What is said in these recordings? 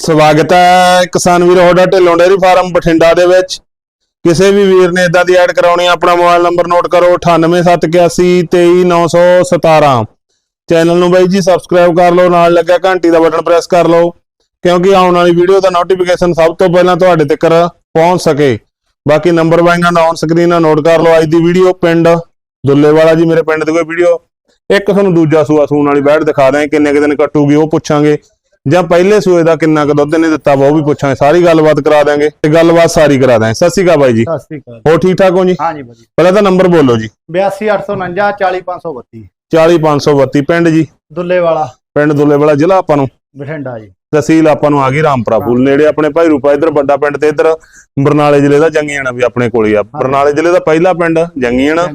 ਸਵਾਗਤ ਹੈ ਕਿਸਾਨ ਵੀਰ ਹੋਡਾ ਢਿੱਲੋਂ ਡੇਅਰੀ ਫਾਰਮ ਬਠਿੰਡਾ ਦੇ ਵਿੱਚ। ਕਿਸੇ ਵੀ ਵੀਰ ਨੇ ਇਦਾਂ ਦੀ ਐਡ ਕਰਾਉਣੀ ਆ, ਆਪਣਾ ਮੋਬਾਈਲ ਨੰਬਰ ਨੋਟ ਕਰੋ 9871823917 ਚੈਨਲ ਨੂੰ ਬਾਈ ਜੀ ਸਬਸਕ੍ਰਾਈਬ ਕਰ ਲਓ, ਨਾਲ ਲੱਗਿਆ ਘੰਟੀ ਦਾ ਬਟਨ ਪ੍ਰੈਸ ਕਰ ਲਓ, ਕਿਉਂਕਿ ਆਉਣ ਵਾਲੀ ਵੀਡੀਓ ਦਾ ਨੋਟੀਫਿਕੇਸ਼ਨ ਸਭ ਤੋਂ ਪਹਿਲਾਂ ਤੁਹਾਡੇ ਤੱਕ ਪਹੁੰਚ ਸਕੇ। ਬਾਕੀ ਨੰਬਰ ਵਾਈਆਂ ਦਾ ਔਨ ਸਕਰੀਨ ਆ ਨੋਟ ਕਰ ਲਓ ਅੱਜ ਦੀ ਵੀਡੀਓ, ਪਿੰਡ ਦੁੱਲੇਵਾਲਾ ਜੀ, ਮੇਰੇ ਪਿੰਡ ਦੀ ਕੋਈ ਵੀਡੀਓ। ਇੱਕ ਤੁਹਾਨੂੰ ਦੂਜਾ ਸੂਆ ਸੂਣ ਵਾਲੀ ਬੈਠ ਦਿਖਾ ਦਾਂ ਕਿੰਨੇ ਕੁ ਦਿਨ ਕੱਟੂਗੀ, ਉਹ ਪੁੱਛਾਂਗੇ। ਜਾਂ ਪਹਿਲੇ ਸੂਏ ਦਾ ਕਿੰਨਾ ਕੁ ਦੁੱਧ ਨੇ ਦਿੱਤਾ ਵਾ ਉਹ ਵੀ ਪੁੱਛਾਂਗੇ ਸਾਰੀ ਗੱਲਬਾਤ ਕਰਾ ਦਾਂਗੇ ਤੇ ਗੱਲਬਾਤ ਸਾਰੀ ਕਰਾ ਦਾਂਗੇ ਸਤਿ ਸ਼੍ਰੀ ਅਕਾਲ ਬਾਈ ਜੀ। ਸਤਿ ਸ੍ਰੀ ਅਕਾਲ ਹੋ ਠੀਕ ਠਾਕ ਹੋ ਜੀ? ਹਾਂਜੀ ਭਾਜੀ ਪਹਿਲਾਂ ਤਾਂ ਨੰਬਰ ਬੋਲੋ ਜੀ। 82849 40532 40532 ਪਿੰਡ ਜੀ? ਦੁੱਲੇ ਵਾਲਾ ਪਿੰਡ ਦੁੱਲੇਵਾਲਾ ਜ਼ਿਲ੍ਹਾ ਆਪਾਂ ਨੂੰ? ਬਠਿੰਡਾ ਜੀ। ਤਹਿਸੀਲ ਆਪਾਂ ਨੂੰ ਆ ਗਈ ਰਾਮਪੁਰਾ ਫੂਲ ਨੇੜੇ ਆਪਣੇ ਭਾਈ ਰੂਪਾ ਇਧਰ ਵੱਡਾ ਪਿੰਡ ਤੇ ਇਧਰ ਬਰਨਾਲੇ ਜ਼ਿਲ੍ਹੇ ਦਾ ਜੰਗੀਆਣਾ ਵੀ ਆਪਣੇ ਕੋਲ ਹੀ ਆ। ਬਰਨਾਲੇ ਜ਼ਿਲ੍ਹੇ ਦਾ ਪਹਿਲਾ ਪਿੰਡ ਜੰਗੀਆਣਾ।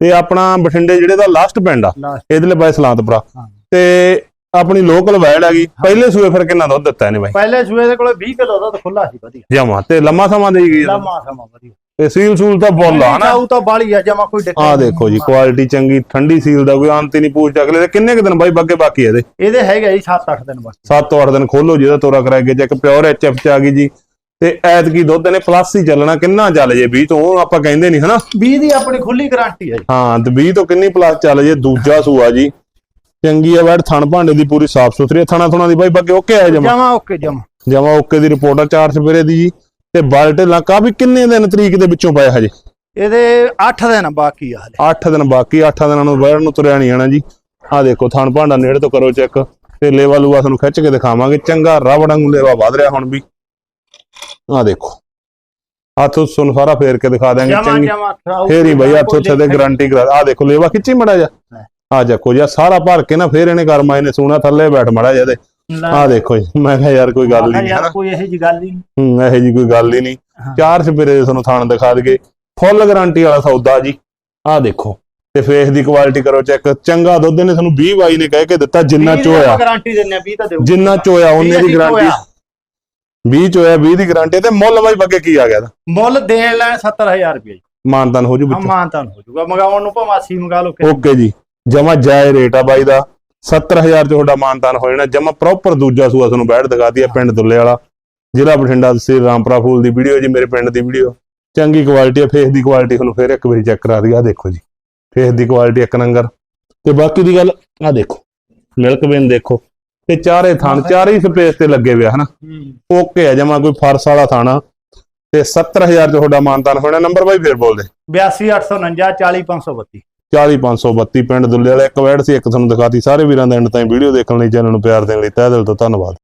ਤੇ ਆਪਣਾ ਬਠਿੰਡੇ ਜਿਹੜੇ ਦਾ ਲਾਸਟ ਪਿੰਡ ਆ ਇਧਰਲੇ ਬਾਈ ਸਲਾਂਤਪੁਰਾ। ਹਾਂ। ਤੇ ਆਪਣੀ ਲੋਕਲ ਵੈੜ ਹੈਗੀ ਪਹਿਲੇ ਸੂਏ ਫਿਰ ਕਿੰਨਾ ਦੁੱਧ ਦਿੱਤਾ ਇਹਨੇ ਬਾਈ? ਪਹਿਲੇ ਸੂਏ ਦੇ ਕੋਲੇ 20 ਕਿਲੋ ਦਾ ਤਾਂ ਖੁੱਲਾ ਸੀ ਵਧੀਆ। ਜਮਾ ਤੇ ਲੰਮਾ ਸਮਾਂ ਦੇਈ ਗਈ। ਲੰਮਾ ਸਮਾਂ ਵਧੀਆ। ਤੇ ਸੀਲ ਸੂਲ ਤਾਂ ਬੋਲ ਆ ਹਨਾ ਉਹ ਤਾਂ ਬਾਲੀ ਆ ਜਮਾ ਕੋਈ ਦਿੱਕਤ ਆ। ਦੇਖੋ ਜੀ ਕੁਆਲਿਟੀ ਚੰਗੀ ਠੰਡੀ ਸੀਲ ਦਾ ਕੋਈ ਅੰਤ ਹੀ ਨਹੀਂ ਪੂਛ ਅਗਲੇ ਦੇ। ਕਿੰਨੇ ਕੁ ਦਿਨ ਬਾਈ ਬੱਗੇ ਬਾਕੀ ਇਹਦੇ? ਇਹਦੇ ਹੈਗਾ ਜੀ 7-8 ਦਿਨ ਬਾਕੀ। 7 ਤੋਂ 8 ਦਿਨ ਖੋਲੋ ਜਿਹਦਾ ਤੋਰਾ ਕਰਾਏਗੇ ਚੈੱਕ ਪਿਓਰ ਐਚਐਫ ਚ ਆ ਗਈ ਜੀ। ਤੇ ਐਤਕੀ ਦੁੱਧ ਨੇ ਪਲੱਸ ਹੀ ਚੱਲਣਾ ਕਿੰਨਾ ਚੱਲ ਜੇ 20 ਤੋਂ ਆਪਾਂ ਕਹਿੰਦੇ ਨਹੀਂ ਹਨਾ? 20 ਦੀ ਆਪਣੀ ਖੁੱਲੀ ਗਾਰੰਟੀ ਹੈ ਜੀ। ਹਾਂ ਤੇ 20 ਤੋਂ ਕਿੰਨੀ ਪਲੱਸ ਚੱਲ ਜੇ ਦੂਜਾ ਸੂਆ ਜੀ। ਚੰਗੀ ਆ ਬੈਠ ਥਣ ਭਾਂਡੇ ਦੀ ਪੂਰੀ ਸਾਫ਼ ਸੁਥਰੀ ਆ, ਥਣਾ ਥੁਣਾ ਦੀ ਬਾਈ ਬੱਗੇ ਓਕੇ ਆ ਜਮਾ? ਜਮਾ ਓਕੇ ਜਮਾ। ਜਮਾ ਓਕੇ ਦੀ ਰਿਪੋਰਟ ਆ ਚਾਰ ਸਵੇਰੇ ਦੀ ਜੀ। ਤੇ ਬਾਲਟੇ ਲਾਕਾ ਵੀ ਕਿੰਨੇ ਦਿਨ ਤਰੀਕ ਦੇ ਵਿੱਚੋਂ ਪਏ ਹਜੇ? ਇਹਦੇ 8 ਦਿਨ ਬਾਕੀ ਆ ਹਲੇ। 8 ਦਿਨ ਬਾਕੀ 8 ਦਿਨਾਂ ਨੂੰ ਬਾਹਰ ਨੂੰ ਤੁਰਿਆ ਨਹੀਂ ਆਣਾ ਜੀ। ਆ ਦੇਖੋ ਥਣ ਭਾਂਡਾ ਨੇੜੇ ਤੋਂ ਕਰੋ ਚੈੱਕ। ਤੇ ਲੇਵਾ ਲੂਆ ਤੁਹਾਨੂੰ ਖਿੱਚ ਕੇ ਦਿਖਾਵਾਂਗੇ। ਚੰਗਾ ਰਬੜਾਂ ਨੂੰ ਲੇਵਾ ਵਧ ਰਿਹਾ ਹੁਣ ਵੀ। ਆ ਦੇਖੋ। ਹੱਥ ਸੁਣ ਸਾਰਾ ਫੇਰ ਕੇ ਦਿਖਾ ਜਮਾ ਚੰਗੀ। ਫੇਰ ਹੀ ਬਈ ਹੱਥ ਉੱਥੇ ਦੇ ਗਾਰੰਟੀ ਕਰਾ ਆ ਦੇਖੋ ਲੇਵਾ ਖਿੱਚੀ ਮੜਾ ਜਾ। ਆ ਜੀ ਆਹ ਸਾਰਾ ਭਰ ਕੇ ਨਾ ਫੇਰ ਇਹਨੇ ਕਰਮਾ ਇਹਨੇ ਸੋਨਾ ਥੱਲੇ ਬੈਠ ਮੜਾ ਜਾ ਤੇ। ਆ ਦੇਖੋ ਜੀ ਮੈਂ ਕਿਹਾ ਯਾਰ ਕੋਈ ਗੱਲ ਨਹੀਂ। ਯਾਰ ਕੋਈ ਇਹੋ ਜੀ ਗੱਲ ਹੀ ਨਹੀਂ। ਹੂੰ ਇਹੋ ਜੀ ਕੋਈ ਗੱਲ ਹੀ ਨਹੀਂ। ਚਾਰ ਸਪੇਰੇ ਦੇ ਤੁਹਾਨੂੰ ਥਾਣ ਦਿਖਾ ਦਈਏ। ਫੁੱਲ ਗਾਰੰਟੀ ਵਾਲਾ ਸੌਦਾ ਜੀ। ਆਹ ਦੇਖੋ ਤੇ ਫੇਸ ਦੀ ਕੁਆਲਿਟੀ ਕਰੋ ਚੈੱਕ ਚੰਗਾ ਦੁੱਧ ਨੇ ਤੁਹਾਨੂੰ 20 ਬਾਈ ਨੇ ਕਹਿ ਕੇ ਦਿੱਤਾ ਜਿੰਨਾ ਚੋਇਆ। ਗਾਰੰਟੀ ਦਿੰਨੇ ਆ 20 ਤਾਂ ਦਿਓ। ਜਿੰਨਾ ਚੋਇਆ ਉਹਨੇ ਦੀ ਗਾਰੰਟੀ ਚੋਇਆ। 20 ਚੋਇਆ 20 ਦੀ ਗਾਰੰਟੀ ਤੇ ਮੁੱਲ ਬਾਈ ਬੱਗੇ ਕੀ ਆ ਗਿਆ ਇਹਦਾ? ਮੁੱਲ ਦੇਣ ਲੈਣ 70000 ਰੁਪਏ ਮਾਨਤਾਨ ਹੋ ਜੂ ਵਿੱਚ। ਮਾਨਤਾਨ ਹੋ ਜਾਊਗਾ ਮੰਗਾਉਣ ਨੂੰ ਭਾਵੇਂ 80 ਮੰਗਾ ਲਓ ਓਕੇ ਜੀ। ਜਮਾ ਜਾਇ ਰੇਟ ਆ ਬਾਈ ਦਾ। 70000 ਚ ਤੁਹਾਡਾ ਮਾਨਤਾਨ ਹੋ ਜਾਣਾ। ਜਮਾ ਪ੍ਰੋਪਰ ਦੂਜਾ ਸੂਆ ਤੁਹਾਨੂੰ ਬੈਠ ਦਿਖਾਤੀ ਆ ਪਿੰਡ ਦੁੱਲੇ ਵਾਲਾ। ਜ਼ਿਲ੍ਹਾ ਬਠਿੰਡਾ ਤਹਿਸੀਲ ਰਾਮਪੁਰਾ ਫੂਲ ਦੀ ਵੀਡੀਓ ਜੀ ਮੇਰੇ ਪਿੰਡ ਦੀ ਵੀਡੀਓ। ਚੰਗੀ ਕੁਆਲਿਟੀ ਆ ਫੇਸ ਦੀ ਕੁਆਲਿਟੀ ਤੁਹਾਨੂੰ ਫੇਰ ਇੱਕ ਵਾਰੀ ਚੈੱਕ ਕਰਾ ਦਈਏ। ਆ ਦੇਖੋ ਜੀ ਫੇਸ ਦੀ ਕੁਆਲਿਟੀ ਇੱਕ ਨੰਬਰ। ਤੇ ਬਾਕੀ ਦੀ ਗੱਲ ਆ ਦੇਖੋ ਮਿਲਕ ਵੇਨ ਦੇਖੋ। ਤੇ ਚਾਰੇ ਥਣ ਚਾਰੇ ਹੀ ਸਪੇਸ ਤੇ ਲੱਗੇ ਹੋਏ ਆ ਹਨਾ? ਓਕੇ ਆ ਜਮਾ ਕੋਈ ਫਰਸ ਵਾਲਾ ਥਾਣਾ ਤੇ 70000 ਚ ਤੁਹਾਡਾ ਮਾਨਤਾਨ ਹੋਣਾ ਨੰਬਰ ਬਾਈ ਫੇਰ ਬੋਲ ਦੇ। 82849 40532 40532 ਪਿੰਡ ਦੁੱਲੇ ਵਾਲੇ ਇੱਕ ਵੈੜ ਸੀ, ਇੱਕ ਤੁਹਾਨੂੰ ਦਿਖਾਤੀ। ਸਾਰੇ ਵੀਰਾਂ ਦਾ ਐਂਡ ਤਾਈਂ ਵੀਡੀਓ ਦੇਖਣ ਲਈ, ਚੈਨਲ ਨੂੰ ਪਿਆਰ ਦੇਣ ਲਈ ਤਹਿ ਦਿਲ ਤੋਂ ਧੰਨਵਾਦ।